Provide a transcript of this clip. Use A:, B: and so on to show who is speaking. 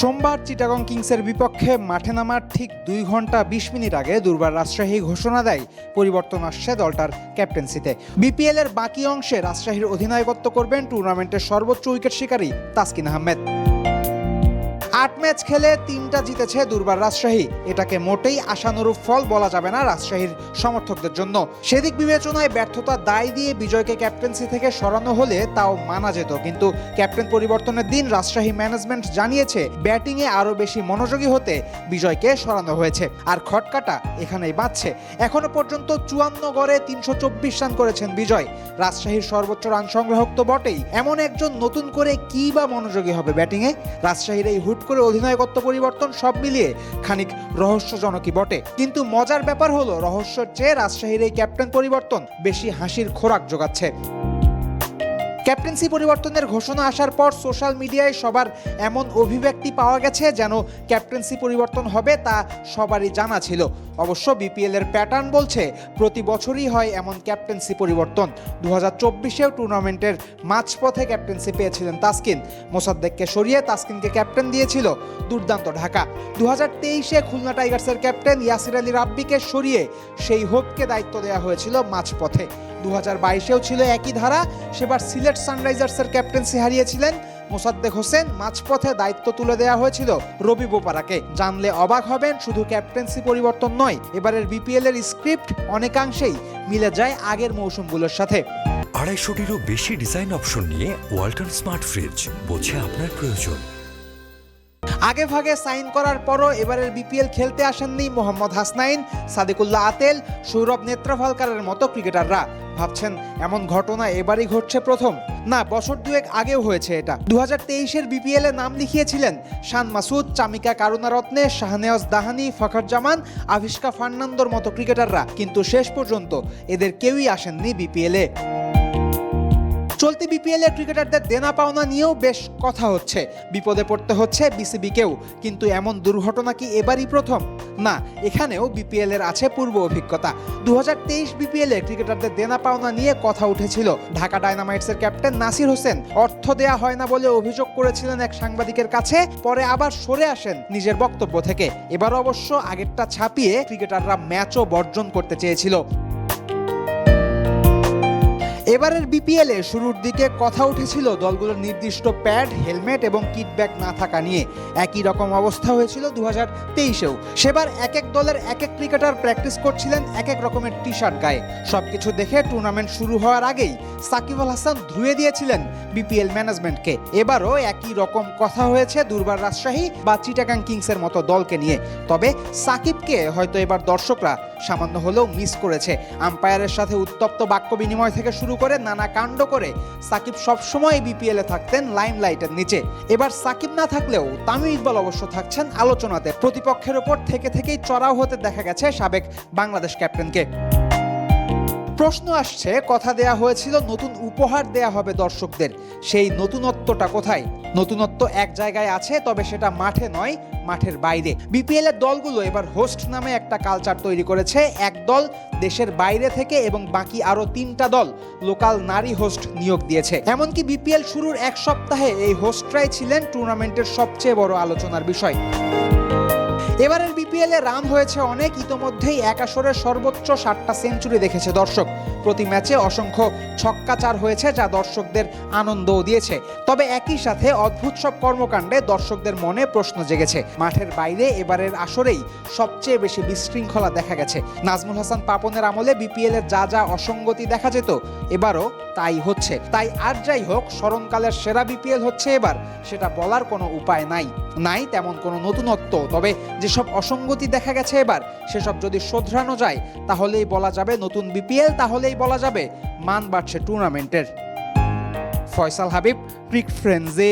A: সোমবার চিটাগং কিংসের বিপক্ষে মাঠে নামার ঠিক দুই ঘণ্টা বিশ মিনিট আগে দুর্বার রাজশাহী ঘোষণা দেয় পরিবর্তন আসছে দলটার ক্যাপ্টেন্সিতে। বিপিএলের বাকি অংশে রাজশাহীর অধিনায়কত্ব করবেন টুর্নামেন্টের সর্বোচ্চ উইকেট শিকারী তাসকিন আহমেদ। আট ম্যাচ খেলে তিনটা জিতেছে দুর্বার রাজশাহী। এটাকে মোটেই আশানুরূপ ফল বলা যাবে না রাজশাহীর সমর্থকদের জন্য। সেদিক বিবেচনায় ব্যর্থতা দায় দিয়ে বিজয়কে ক্যাপ্টেন্সি থেকে সরানো হলে তাও মানা যেত। কিন্তু ক্যাপ্টেন পরিবর্তনের দিন রাজশাহী ম্যানেজমেন্ট জানিয়েছে, ব্যাটিংয়ে আরও বেশি মনোযোগী হতে বিজয়কে সরানো হয়েছে। আর খটকাটা এখানেই বাঁচছে। এখনও পর্যন্ত চুয়ান্ন গড়ে তিনশো চব্বিশ রান করেছেন বিজয়। রাজশাহীর সর্বোচ্চ রান সংগ্রাহক তো বটেই। এমন একজন নতুন করে কি বা মনোযোগী হবে ব্যাটিংয়ে? রাজশাহীর এই হুট করে অধিনায়কত্ব পরিবর্তন সব মিলিয়ে খানিক রহস্যজনকই বটে। কিন্তু মজার ব্যাপার হলো রহস্য চেয়ে রাজশাহীর এই ক্যাপ্টেন পরিবর্তন বেশি হাসির খোরাক জোগাচ্ছে ক্যাপ্টেন্সি পরিবর্তনের ঘোষণা আসার পর সোশ্যাল মিডিয়ায় সবার এমন অভিব্যক্তি পাওয়া গেছে যেন ক্যাপ্টেন্সি পরিবর্তন হবে তা সবারই জানা ছিল। অবশ্য বিপিএল এর প্যাটার্ন বলছে, প্রতি বছরই হয় এমন ক্যাপ্টেন্সি পরিবর্তন। দু হাজার চব্বিশেও টুর্নামেন্টের মাঝপথে ক্যাপ্টেন্সি পেয়েছিলেন তাসকিন। মোসাদ্দেককে সরিয়ে তাসকিনকে ক্যাপ্টেন দিয়েছিল দুর্দান্ত ঢাকা। দু হাজার তেইশে খুলনা টাইগার্সের ক্যাপ্টেন ইয়াসির আলী রাব্বিকে সরিয়ে সেই হোপকে দায়িত্ব দেওয়া হয়েছিল মাঝপথে। দু হাজার বাইশেও ছিল একই ধারা। সেবার সিলেট সানরাইজার্সের ক্যাপ্টেন্সি হারিয়েছিলেন মোসাদ্দেক হোসেন। মাঝপথে দায়িত্ব তুলে দেওয়া হয়েছিল রবি বোপারাকে জানলে অবাক হবেন শুধু ক্যাপ্টেন্সি পরিবর্তন নয় এবারের বিপিএল এর স্ক্রিপ্ট অনেকাংশেই মিলে যায় আগের মৌসুমগুলোর সাথে।
B: আড়াইশোটিরও বেশি ডিজাইন অপশন নিয়ে ওয়ালটন স্মার্ট ফ্রিজ বোঝে আপনার প্রয়োজন।
A: আগে ভাগে সাইন করার পরও এবারের বিপিএল খেলতে আসেননি মোহাম্মদ হাসনাইন সাদিকুল্লাহ আতেল সৌরভ নেত্রফালকারের মতো ক্রিকেটাররা। ভাবছেন, এমন ঘটনা এবারই ঘটছে প্রথম। না, বছর দুয়েক আগেও হয়েছে এটা। দু হাজার তেইশের বিপিএল নাম লিখিয়েছিলেন শান মাসুদ, চামিকা কারুণারত্নে শাহনেওয়াজ দাহানি, ফখর জামান, আভিষ্কা ফার্নান্দোর মতো ক্রিকেটাররা। কিন্তু শেষ পর্যন্ত এদের কেউই আসেননি বিপিএলে। চলতি বিপিএল এর ক্রিকেটারদের দেনা পাওনা নিয়েও বেশ কথা হচ্ছে। বিপদে পড়তে হচ্ছে বিসিবিকেও কিন্তু এমন দুর্ঘটনা কি এবারই প্রথম? না, এখানেও বিপিএল এর আছে পূর্ব অভিজ্ঞতা। দু হাজার তেইশ বিপিএল এ ক্রিকেটারদের দেনা পাওনা নিয়ে কথা উঠেছিল। ঢাকা ডায়নামাইটসের ক্যাপ্টেন নাসির হোসেন, অর্থ দেয়া হয় না বলে অভিযোগ করেছিলেন এক সাংবাদিকের কাছে, পরে আবার সরে আসেন নিজের বক্তব্য থেকে। এবার অবশ্য আগেরটা ছাপিয়ে ক্রিকেটাররা ম্যাচও বর্জন করতে চেয়েছিল। এবারের বিপিএল শুরুর দিকে কথা উঠেছিল দলগুলোর নির্দিষ্ট প্যাড, হেলমেট এবং কিটব্যাগ না থাকা নিয়ে। একই রকম অবস্থা হয়েছিল দু হাজার তেইশেও। সেবার এক এক দলের এক এক ক্রিকেটার প্র্যাকটিস করছিলেন এক এক রকমের টি শার্ট গায়ে। সবকিছু দেখে টুর্নামেন্ট শুরু হওয়ার আগেই সাকিব আল হাসান ধুয়ে দিয়েছিলেন বিপিএল ম্যানেজমেন্টকে। এবারও একই রকম কথা হয়েছে দুর্বার রাজশাহী বা চিটাগাং কিংসের মতো দলকে নিয়ে। তবে সাকিবকে হয়তো এবার দর্শকরা সামান্য হলেও মিস করেছে। আম্পায়ারের সাথে উত্তপ্ত বাক্য বিনিময় থেকে শুরু করে, নানা কাণ্ড করে। সাকিব সবসময় বিপিএল এ থাকতেন লাইমলাইটের নিচে। এবার সাকিব না থাকলেও তামিম ইকবাল অবশ্য থাকছেন আলোচনাতে। প্রতিপক্ষের ওপর থেকে থেকেই চড়াও হতে দেখা গেছে সাবেক বাংলাদেশ ক্যাপ্টেনকে প্রশ্ন আসছে, কথা দেয়া হয়েছিল, নতুন উপহার দেয়া হবে দর্শকদের। সেই নতুনত্বটা কোথায়? নতুনত্ব এক জায়গায় আছে, তবে সেটা মাঠে নয়, মাঠের বাইরে। বিপিএল এর দলগুলো এবার হোস্ট নামে একটা কালচার তৈরি করেছে, এক দল দেশের বাইরে থেকে এবং বাকি আরও তিনটা দল লোকাল নারী হোস্ট নিয়োগ দিয়েছে। এমনকি বিপিএল শুরুর এক সপ্তাহে এই হোস্টরাই ছিলেন টুর্নামেন্টের সবচেয়ে বড় আলোচনার বিষয়। এবারের বিপিএল রান হয়েছে অনেক, ইতোমধ্যেই এক আসরে সর্বোচ্চ ষাটটা সেঞ্চুরি দেখেছে দর্শক। প্রতি ম্যাচে অসংখ্য ছক্কা চার হয়েছে যা দর্শকদের আনন্দও দিয়েছে। তবে একই সাথে অদ্ভুত সব কর্মকাণ্ডে দর্শকদের মনে প্রশ্ন জেগেছে। মাঠের বাইরে এবারের আসরেই সবচেয়ে বেশি বিশৃঙ্খলা দেখা গেছে। নাজমুল হাসান পাপনের আমলে বিপিএল এর যা যা অসঙ্গতি দেখা যেত, এবারও তাই হচ্ছে। তাই আর যাই হোক, স্মরণকালের সেরা বিপিএল হচ্ছে এবার, সেটা বলার কোনো উপায় নাই। নাই তেমন কোনো নতুনত্ব, তবে যেসব অসঙ্গতি দেখা গেছে এবার, সেসব যদি শোধরানো যায়, তাহলেই বলা যাবে নতুন বিপিএল, তাহলেই বলা যাবে মান বাড়ছে টুর্নামেন্টের ফয়সাল হাবিব, ক্রিক ফ্রেন্ডসে।